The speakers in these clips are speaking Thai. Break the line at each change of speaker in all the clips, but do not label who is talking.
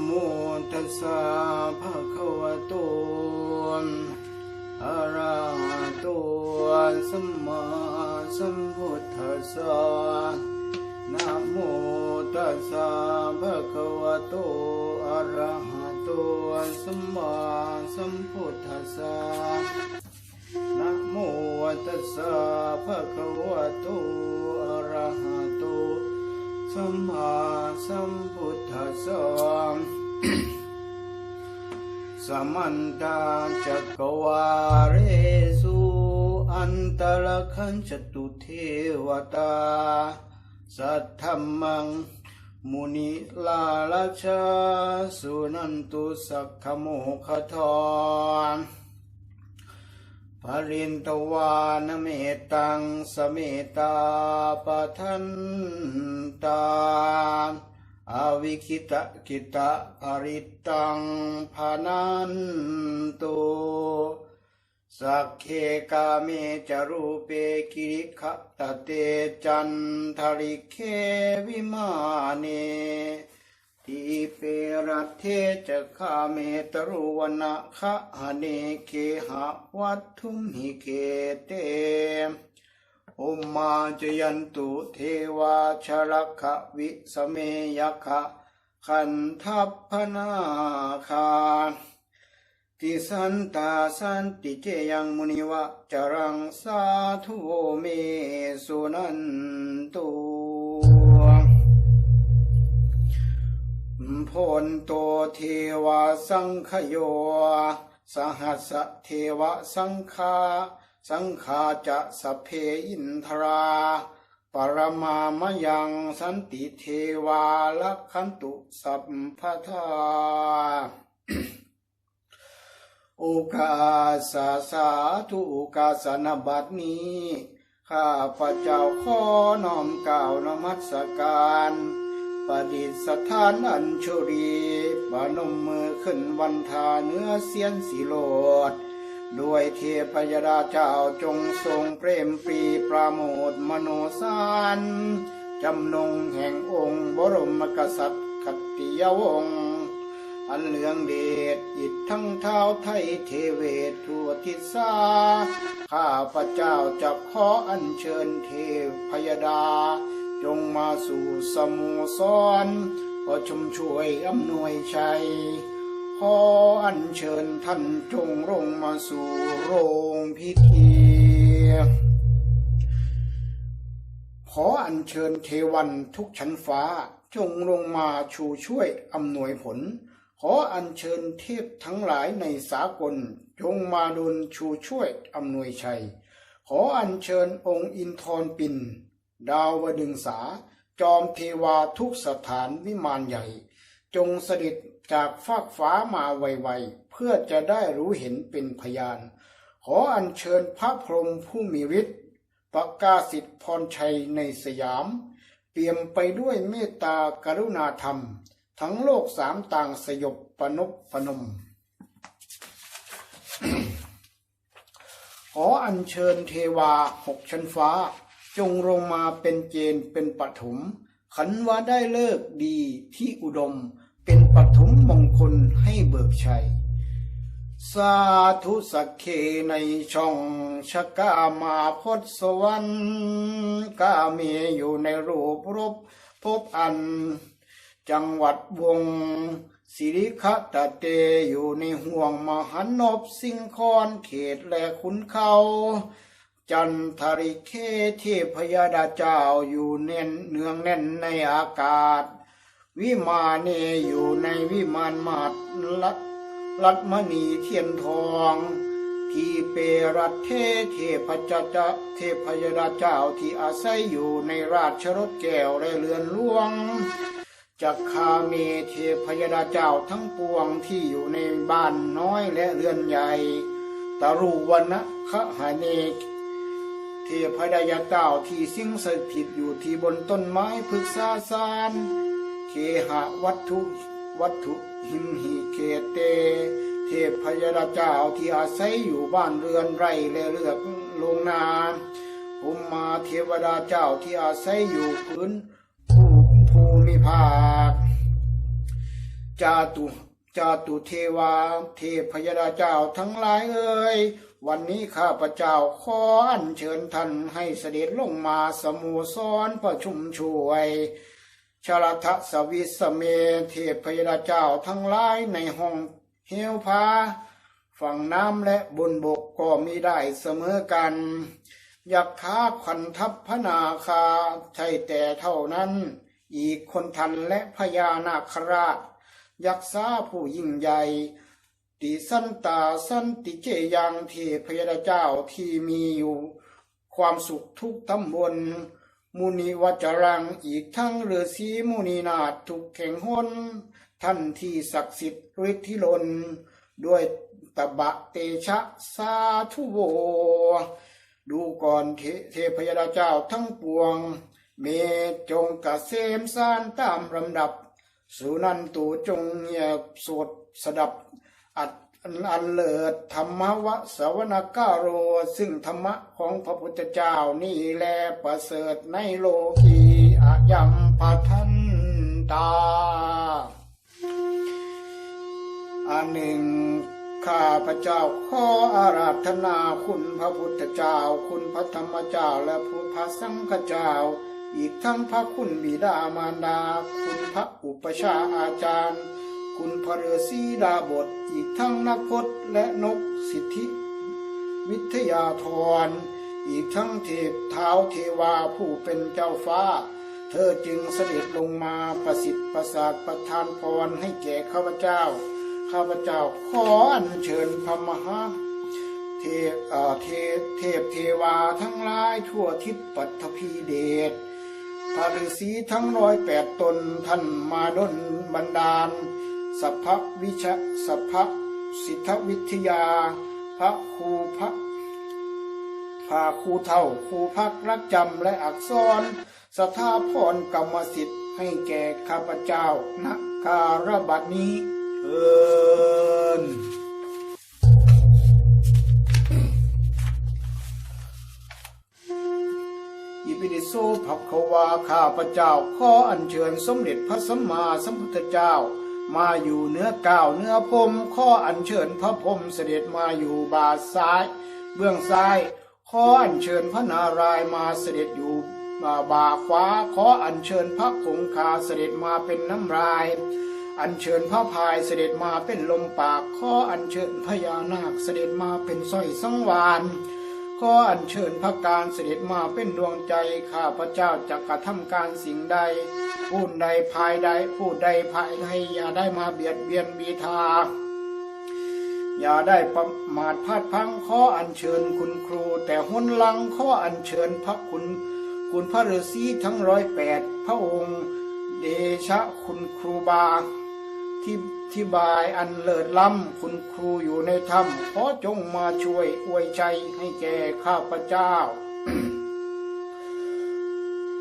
โมตัสสะภะคะวะโตอะระหะโตสัมมาสัมพุทธัสสะนะโมตัสสะภะคะวะโตอะระหะโตสัมมาสัมพุทธัสสะนะโมตัสสะภะคะวะโตอะระหะโต สัมมาสัมพุทธัสสะสมันตาจักวาเรสุอันตรคันจตุเทวตา สัทธมมัง มุนิลาลชา สุนันตุสักขโมคทอน ปรินตวานเมตังสเมตาปะทันตา อวิคิตะกิตะปริตังพานันตุสักเคกาเมจารูเปกิริขะตะเตจันทริเควิมาเนทีเป รัตเทจะคาเมตรุวนะคะหเนเคหะวัตถุมหิเคเตอุมมาจยันตุเทวาชลขะวิสเมยขะขันทัพพนาคาติสันตาสันติเจยังมุนิวะจรังสาธุเมสุนันตุ โตเทวาสังขโย สหัสเทวสังฆาสังฆาจะสเพอินทรา ปรมามยังสันติเทวาลักขันตุสัพพทาโอกาสาสาธุโอกาสนบัดนี้ ข้าพระเจ้าขอน้อมกล่าว นมัสการ ประดิษฐานอัญชรีปนมมือขึ้นวันทาเนื้อเสียนสีโลดด้วยเทพยดาเจ้าจงทรงเปรมปรีประโมทมโนสารจำนงแห่งองค์บรมกษัตริย์ขติยวงศ์อันเหลืองเดชอิดทั้งเท้าไทยเทเวทั่วทิศาข้าพระเจ้าจะขออัญเชิญเทพยดา จงมาสู่สโมสรก็ชมช่วยอำนวยชัย ขออัญเชิญท่านจงลงมาสู่โรงพิธีขออัญเชิญเทวันทุกชั้นฟ้า จงลงมาชูช่วยอำนวยผล ขออัญเชิญเทพทั้งหลายในสากล จงมาดลชูช่วยอำนวยชัย ขออัญเชิญองค์อินทรปิน ดาววดึงสา จอมเทวาทุกสถานวิมานใหญ่ จงเสด็จจากฟากฟ้ามาไวๆเพื่อจะได้รู้เห็นเป็นพยาน ขออัญเชิญพระพรหมผู้มีฤทธิ์ประกาศสิทธิพรชัยในสยาม เปี่ยมไปด้วยเมตตากรุณาธรรม ทั้งโลกสามต่างสยบปนบปนมขออัญเชิญเทวาหกชั้นฟ้า จงลงมาเป็นเจนเป็นปฐมขันว่าได้เลิกดีที่อุดม เป็นปฐมมงคลให้เบิกชัย สาธุสักเคในช่องชะกามาพดสวรรค์กามีอยู่ในรูปรบพบอัน จังหวัดวงสิริคตะเตอยู่ในห่วงมหันนบสิงคอนเขตและขุนเขา จันทริเคเทพยดาเจ้าอยู่เน่นเนืองแน่นในอากาศ วิมานเนอยู่ในวิมานมาดลัดลัดมณีเทียนทอง ที่เปรัตเทเทพจัจะเทพยดาเจ้าที่อาศัยอยู่ในราชรถแก้วและเรือนหลวงจักคาเมเทพยดาเจ้าทั้งปวงที่อยู่ในบ้านน้อยและเรือนใหญ่ ตรุวันนะหาเนก เทพดายาเจ้าที่สิงสถิตอยู่ที่บนต้นไม้พฤกษาสารเคหะวัตถุวัตถุหิมหิเกเต เทพยดาเจ้าที่อาศัยอยู่บ้านเรือนไร่และเลือกลงนาภูมมาเทวดาเจ้าที่อาศัยอยู่พื้นภูภูมิภาคจาตุจาตุเทวา เทพยดาเจ้าทั้งหลายเอ่ย วันนี้ข้าพเจ้าขออัญเชิญท่านให้เสด็จลงมาสมูสรประชุมช่วยชลทะสวิสเมเทพยาเจ้าทั้งหลายในห้องเฮวพาฝั่งน้ำและบนบกก็มีได้เสมอกันอยากค้าขวัญทัพพนาคาใช่แต่เท่านั้น อีกคนทันและพญานาคราช ยักษาผู้ยิ่งใหญ่ ติสันตาสันติเจยังเทพยดาเจ้าที่มีอยู่ ความสุขทุกตำบลมุนีวัจรังอีกทั้งฤาษีมุนีนาถทุกแข่งหนท่านที่ศักดิ์สิทธิ์ฤทธิลน ด้วยตบะเตชะสาธุโว ดูก่อนเทเทพยดาเจ้าทั้งปวง เมจงกะเสมสานตามลำดับ สุนันตูจงเงียบสวดสดับ อัดอันเลิศธรรมวสวนกาโร ซึ่งธรรมะของพระพุทธเจ้านี่แลประเสริฐในโลกีอายัมปัทันตาอันหนึ่งข้าพระเจ้าขออาราธนาคุณพระพุทธเจ้า คุณพระธรรมเจ้าและผู้พระสังฆเจ้า อีกทั้งพระคุณบิดามารดา คุณพระอุปชฌาย์อาจารย์ คุณพระฤาษีดาบทอีกทั้งนักพจน์และนกสิทธิ วิทยาธรอีกทั้งเทพเท้าเทวาผู้เป็นเจ้าฟ้า เธอจึงเสด็จลงมาประสิทธิ์ประสาทประทานพรให้แก่ข้าพเจ้า ข้าพเจ้าขออัญเชิญพระมหาเทพเทพเทพเทวาทั้งหลายทั่วทิศปัทภีเดชพระฤาษีทั้งร้อยแปดตนท่านมาดลบันดาล สัพพวิชะสัพพสิทธวิทยา พระครูพระพาครูเท่าครูพักรักจำและอักษรสถาพรกรรมสิทธิ์ให้แก่ข้าพเจ้าณการบัดนี้เอินอิปิดิโสภควาข้าพเจ้า ขออัญเชิญสมเด็จพระสัมมาสัมพุทธเจ้า มาอยู่เนื้อก้าวเนื้อพรมข้ออัญเชิญพระพรมเสด็จมาอยู่บาซ้าย เบื้องซ้ายข้ออัญเชิญพระนารายมาเสด็จอยู่บาขวาขออัญเชิญพระคงคาเสด็จมาเป็นน้ำลาย อัญเชิญพระพายเสด็จมาเป็นลมปากข้ออัญเชิญพญานาคเสด็จมาเป็นสร้อยสังวาน ขออัญเชิญพระการเสด็จมาเป็นดวงใจข้าพระเจ้าจะกระทำการสิ่งใดผู้ใดภายใดผู้ใดภายในอย่าได้มาเบียดเบียนบีทา อย่าได้ประมาทพลาดพังขออัญเชิญคุณครู แต่หนหลังข้ออัญเชิญพระคุณ คุณพระฤาษีทั้งร้อยแปดพระองค์ เดชะคุณครูบาที่ ที่บายอันเลิศล้ำคุณครูอยู่ในธรรมขอจงมาช่วยอวยใจให้แก่ข้าพเจ้า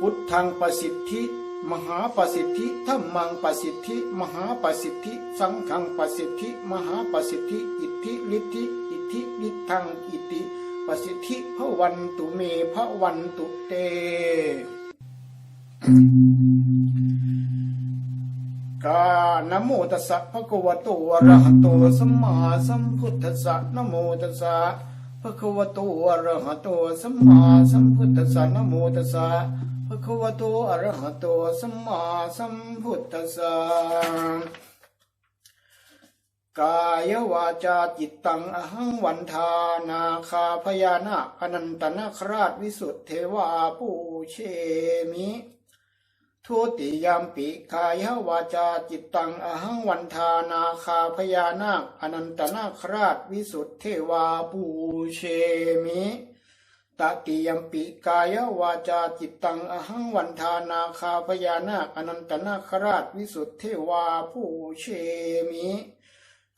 พุทธังประสิทธิ มหาประสิทธิธรรมังประสิทธิ มหาประสิทธิ สังฆังประสิทธิ มหาประสิทธิ อิทธิฤทธิ อิทธิฤทธังอิทธิประสิทธิพระวันตุเมพระวันตุเตานะโมตัสสะภะคะวะโตอะระหะโตสัมมาสัมพุทธัสสะนะโมตัสสะภะคะวะโตอะระหะโตสัมมาสัมพุทธัสสะนะโมตัสสะภะคะวะโตอะระหะโตสัมมาสัมพุทธัสสะกายวาจาจิตตังอหังวันทานาคาพยานาคอนันตนาคราชวิสุทธเทวาปูเชมิ ทุติยามปิกายวาจาจิตตังอหังวันทานาคาพญานาคอนันตนาคราชวิสุทธเทวาปูเชมิตติยมปิกายวาจาจิตตังอหังวันทานาคาพญานาคอนันตนาคราชวิสุทธเทวาปูเชมิ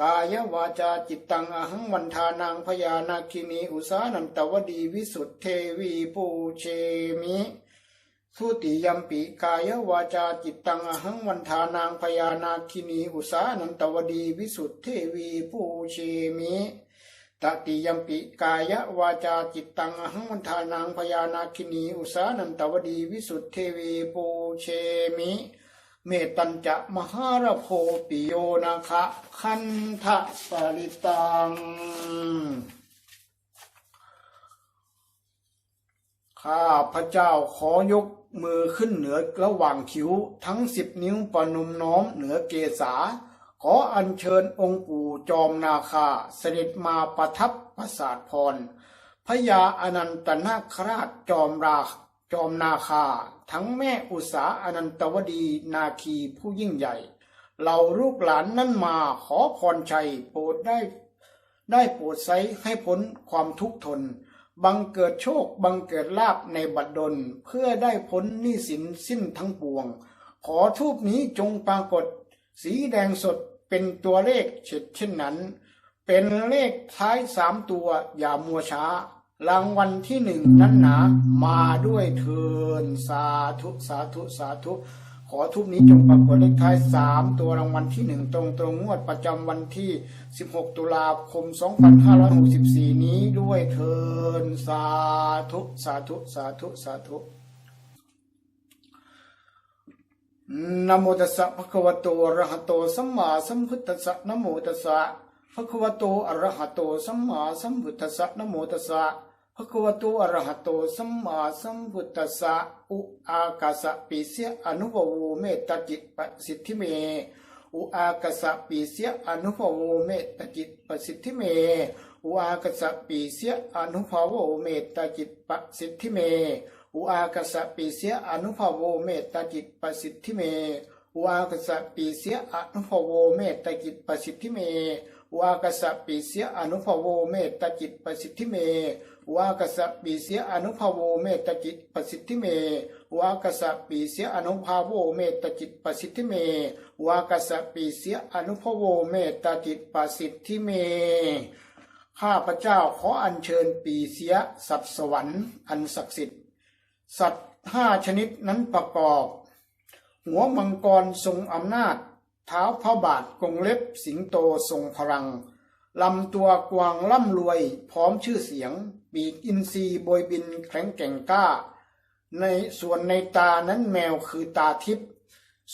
กายวาจาจิตตังอหังวันทานางพญานาคินีอุสานันตวดีวิสุทธเทวีปูเชมิ ทุติยมปิกายวาจาจิตตังอหังวันทานางพญานาคินีอุสานันตวดีวิสุทธิวีปูเชมิตติยมปิกายวาจาจิตตังอหังวันทานางพญานาคินีอุสานันตวดีวิสุทธิวีปูเชมิ เมตัญจะมหารโพปิโยนาคะคันทะปริตัง ข้าพระเจ้าขอยกมือขึ้นเหนือระหว่างคิ้วทั้งสิบนิ้วประนมน้อมเหนือเกศาขออัญเชิญองค์ปู่จอมนาคาเสด็จมาประทับประสาทพรพญาอนันตนาคราชจอมราจอมนาคา ทั้งแม่อุษาอนันตวดีนาคีผู้ยิ่งใหญ่ เราลูกหลานนั้นมาขอพรชัยโปรดได้ ได้โปรดไซให้พ้นความทุกข์ทน บังเกิดโชคบังเกิดลาบในบัดดล เพื่อได้พ้นหนี้สินสิ้นทั้งปวง ขอทูปนี้จงปรากฏ สีแดงสดเป็นตัวเลขเช่นเช่นนั้น เป็นเลขท้ายสามตัวอย่ามัวช้า รางวัลที่หนึ่งนั้นหนามาด้วยเทินสาธุสาธุสาธุ ขอทุกนี้จงปรากฏเลขท้ายสามตัวรางวัลที่หนึ่งตรงตรงงวดประจำวันที่ 16 ตุลาคม 2564 นี้ด้วยเทินสาธุสาธุสาธุสาธุนโมตัสสะภะคะวะโตอะระหะโตสัมมาสัมพุทธัสสะนโมตัสสะภะคะวะโตอะระหะโตสัมมาสัมพุทธัสสะนโมตัสสะ ภควะโตอระหะโตสัมมาสัมพุทธัสสะอุอากาสะปิเสยอนุภโวเมตตาจิตปสิทธิเม อุอากาสะปีเสียอนุภาโวเมตตาจิตปสิทธิเม อุอากาสะปีเสียอนุภาวเมตตาจิตปสิทธิเม อุอากาสะปีเสียอนุภาวเมตตาจิตปสิทธิเม อุอากาสะปีเสียอนุภาวเมตตาจิตปสิทธิเม อุอากาสะปีเสียอนุภาวเมตตาจิตปสิทธิเม อุอากสะปีเสียอนุภาโวเมตตาจิตปสิทธิเม วากสะปีเสียอนุภาโวเมตตาจิตปสิทธิเม วากสะปีเสียอนุภาโวเมตตาจิตปสิทธิเม ข้าพระเจ้าขออัญเชิญปีเสียสัตว์สวรรค์อันศักดิ์สิทธิ์สัตว์ห้าชนิดนั้นประกอบ หัวมังกรทรงอำนาจ เท้าพระบาทกงเล็บสิงโตทรงพลังลำตัวกวางร่ำรวยพร้อมชื่อเสียง ปีกอินทรีโบยบินแข็งแกร่งกล้า ในส่วนในตานั้นแมวคือตาทิพย์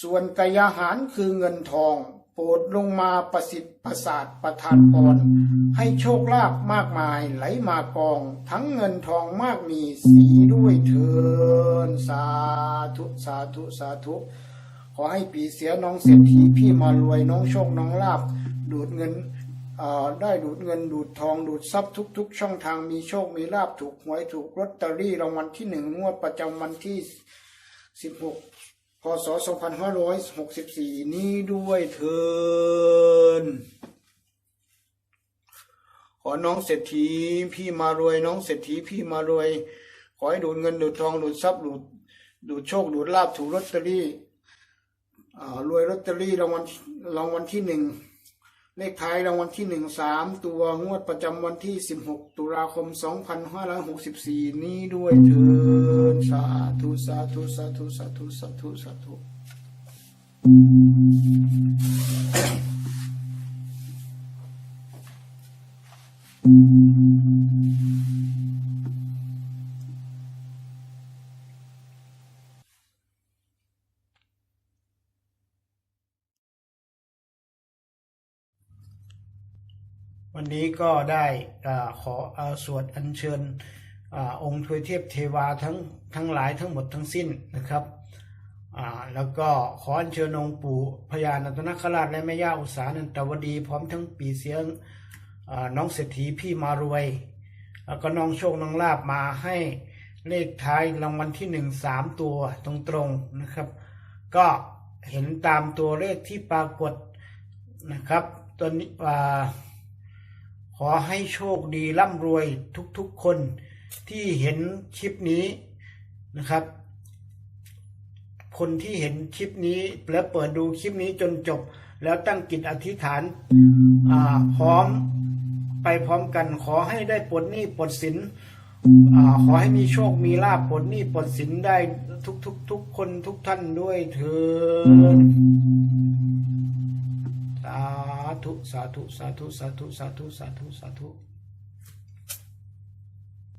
ส่วนกายาหารคือเงินทอง โปรดลงมาประสิทธิ์ประสาทประทานพรให้โชคลาภมากมายไหลมากอง ทั้งเงินทองมากมีสีด้วยเถินสาธุสาธุสาธุขอให้ปีเสียน้องเศรษฐีพี่มารวยน้องโชคน้องลาบดูดเงิน ได้ดูดเงินดูดทองดูดทรัพย์ทุก ๆ ช่องทางมีโชคมีลาบถูกหวยถูกลอตเตอรี่รางวัลที่หนึ่งงวดประจำวันที่ 16 พศ 2564 นี้ด้วยเถินขอน้องเศรษฐีพี่มารวยน้องเศรษฐีพี่มารวย ขอให้ดูดเงินดูดทองดูดทรัพย์ดูดดูดโชคดูดลาบถูกลอตเตอรี่รวยลอตเตอรี่รางวัลรางวัลที่หนึ่ง เลขท้ายรางวัลที่หนึ่งสามตัวงวดประจำวันที่สิบหกตุลาคมสองพันห้าร้อยหกสิบสี่นี้ด้วยเถิดสาธุสาธุสาธุสาธุสาธุสาธุ นี้ก็ได้อขอสวดอัญเชิญอองค์ทวยเทพเทวาทั้งทั้งหลายทั้งหมดทั้งสิ้นนะครับแล้วก็ขออัญเชิญองค์ปู่พญานันตนาคราชและแม่ย่าอุษานันตวดี พร้อมทั้งปีเสียงน้องเศรษฐีพี่มารวยแล้วก็น้องโชคน้องลาบมาให้เลขท้ายรางวัลที่หนึ่งสามตัวตรงๆนะครับ ก็เห็นตามตัวเลขที่ปรากฏนะครับตัวนี้ อ่าขอให้โชคดีร่ำรวยทุกๆคนที่เห็นคลิปนี้นะครับ คนที่เห็นคลิปนี้แล้วเปิดดูคลิปนี้จนจบ แล้วตั้งจิตอธิษฐานอ่าพร้อมไปพร้อมกัน ขอให้ได้ปลดหนี้ปลดสินอ่าขอให้มีโชคมีลาภปลดหนี้ปลดสินได้ทุกๆทุกทุกคนทุกท่านด้วยเถิด ธุสาธุสาธุสาธุสาธุสาธุสาธุ